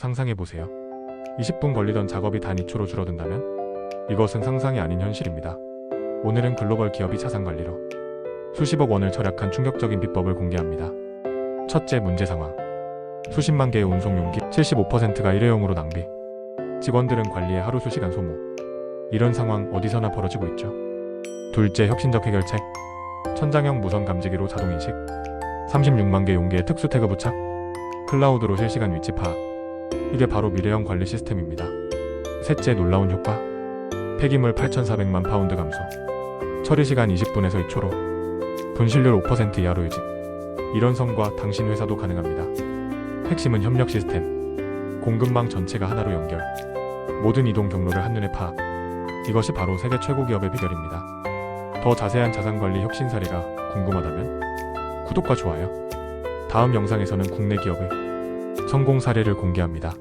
상상해보세요. 20분 걸리던 작업이 단 2초로 줄어든다면? 이것은 상상이 아닌 현실입니다. 오늘은 글로벌 기업이 자산 관리로 수십억 원을 절약한 충격적인 비법을 공개합니다. 첫째 문제 상황. 수십만 개의 운송 용기 75%가 일회용으로 낭비. 직원들은 관리에 하루 수시간 소모. 이런 상황 어디서나 벌어지고 있죠. 둘째 혁신적 해결책. 천장형 무선 감지기로 자동 인식. 36만 개 용기에 특수 태그 부착. 클라우드로 실시간 위치 파악. 이게 바로 미래형 관리 시스템입니다. 셋째 놀라운 효과. 폐기물 8,400만 파운드 감소. 처리 시간 20분에서 2초로. 분실률 5% 이하로 유지. 이런 성과 당신 회사도 가능합니다. 핵심은 협력 시스템. 공급망 전체가 하나로 연결. 모든 이동 경로를 한눈에 파악. 이것이 바로 세계 최고 기업의 비결입니다. 더 자세한 자산 관리 혁신 사례가 궁금하다면 구독과 좋아요. 다음 영상에서는 국내 기업의 성공 사례를 공개합니다.